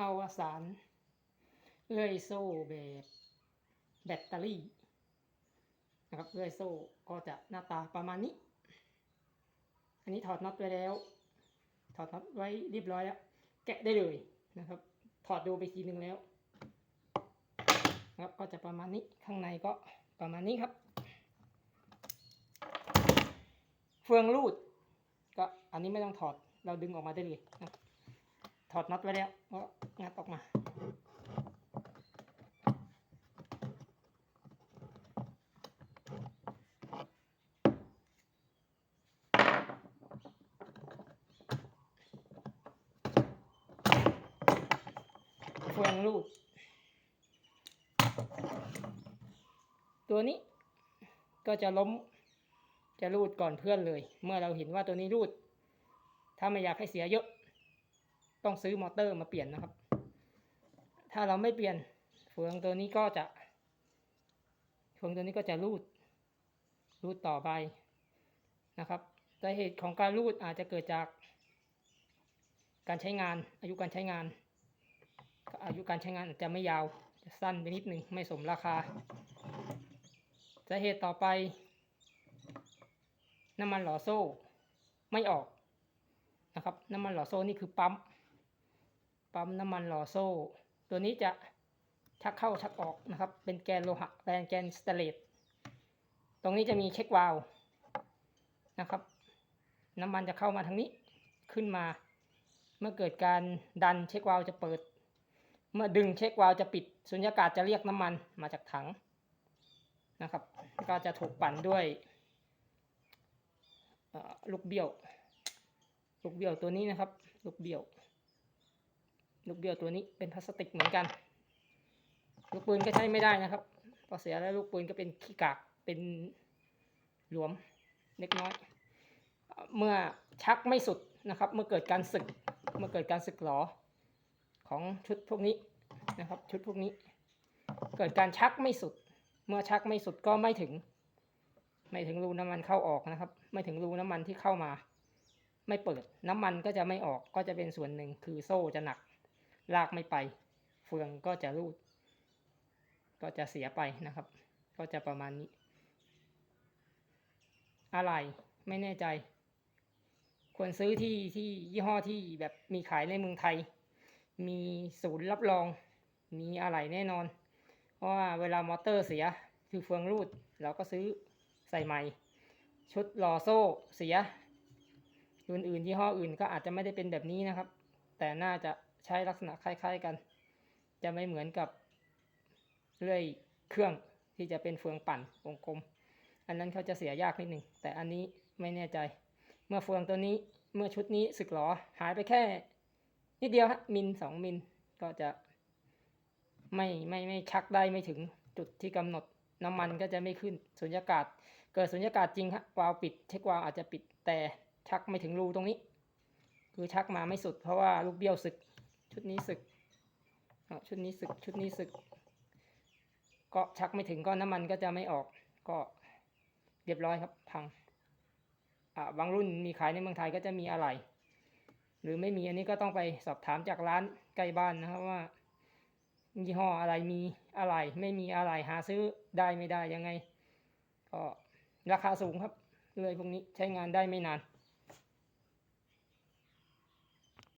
อวสานเลื่อยโซ่แบบแบตเตอรี่นะครับเลื่อยโซ่ก็จะหน้าตาประมาณนี้ อันนี้ถอดน็อตไว้แล้ว ถอดน็อตไว้เรียบร้อยแล้ว แกะได้เลยนะครับ ถอดดูไปทีหนึ่งแล้วนะครับก็จะประมาณนี้ข้างในก็ประมาณนี้ครับ เฟืองรูด ก็อันนี้ไม่ต้องถอดเราดึงออกมาได้เลยนะ ถอดน็อตไว้แล้วก็งัดออกมา เฟืองรูด ตัวนี้ก็จะล้มจะรูดก่อนเพื่อนเลย เมื่อเราเห็นว่าตัวนี้รูด ถ้าไม่อยากให้เสียเยอะ ต้องซื้อมอเตอร์มาเปลี่ยนนะครับ ถ้าเราไม่เปลี่ยนเฟืองตัวนี้ก็จะเฟืองตัวนี้ก็จะรูด รูดต่อไปนะครับสาเหตุของการรูดอาจจะเกิดจาก การใช้งาน อายุการใช้งาน อายุการใช้งานอาจจะไม่ยาวจะสั้นไปนิดหนึ่งไม่สมราคาสาเหตุต่อไป น้ำมันหล่อโซ่ไม่ออกนะครับ น้ำมันหล่อโซ่นี่คือปั๊ม ปั๊มน้ำมันหล่อโซ่ ตัวนี้จะชักเข้าชักออกนะครับ เป็นแกนโลหะแกนแกนสเตนเลสตรงนี้จะมีเช็ควาล์วนะครับ น้ำมันจะเข้ามาทางนี้ขึ้นมา เมื่อเกิดการดันเช็ควาล์วจะเปิด เมื่อดึงเช็ควาล์วจะปิดสุญญากาศจะเรียกน้ำมันมาจากถังนะครับ ก็จะถูกปั่นด้วยลูกเบี้ยว ลูกเบี้ยวตัวนี้นะครับ ลูกเบี้ยว ลูกเบี้ยวตัวนี้เป็นพลาสติกเหมือนกัน ลูกปืนก็ใช้ไม่ได้นะครับพอเสียแล้วลูกปืนก็เป็นขี้กากเป็นหลวมเล็กน้อย เมื่อชักไม่สุดนะครับ เมื่อเกิดการสึกเมื่อเกิดการสึกหรอของชุดพวกนี้นะครับ ชุดพวกนี้ เกิดการชักไม่สุด เมื่อชักไม่สุดก็ไม่ถึง ไม่ถึงรูน้ำมันเข้าออกนะครับ ไม่ถึงรูน้ำมันที่เข้ามา ไม่เปิดน้ำมันก็จะไม่ออกก็จะเป็นส่วนหนึ่งคือโซ่จะหนัก ลากไม่ไป เฟืองก็จะรูด ก็จะเสียไปนะครับ ก็จะประมาณนี้ อะไรไม่แน่ใจ ควรซื้อที่ที่ยี่ห้อที่แบบมีขายในเมืองไทย มีศูนย์รับรอง มีอะไรแน่นอน เพราะว่าเวลามอเตอร์เสียคือเฟืองรูด เราก็ซื้อใส่ใหม่ ชุดหล่อโซ่เสียรุ่นอื่นยี่ห้ออื่นก็อาจจะไม่ได้เป็นแบบนี้นะครับ แต่น่าจะ ใช้ลักษณะคล้าย ๆกัน จะไม่เหมือนกับเลื่อยเครื่องที่จะเป็นเฟืองปั่นวงกลม อันนั้นเขาจะเสียยากนิดหนึ่งแต่อันนี้ไม่แน่ใจ เมื่อเฟืองตัวนี้เมื่อชุดนี้สึกหรอหายไปแค่นิดเดียวฮะมิลสองมิลก็จะไม่ไม่ไม่ชักได้ไม่ถึงจุดที่กำหนดน้ำมันก็จะไม่ขึ้นสุญญากาศ เกิดสุญญากาศจริงฮะวาล์วปิดเช็ควาล์วอาจจะปิดแต่ชักไม่ถึงรูตรงนี้ คือชักมาไม่สุดเพราะว่าลูกเบี้ยวสึก ชุดนี้สึกชุดนี้สึก ชุดนี้สึก ก็ชักไม่ถึงก็น้ำมันก็จะไม่ออก ก็เรียบร้อยครับ พัง อ่าบางรุ่นมีขายในเมืองไทยก็จะมีอะไร หรือไม่มีอันนี้ก็ต้องไปสอบถามจากร้านใกล้บ้านนะครับว่ายี่ห้ออะไรมีอะไร ไม่มีอะไรหาซื้อได้ไม่ได้ยังไง ก็ราคาสูงครับเรื่อยพวกนี้ใช้งานได้ไม่นาน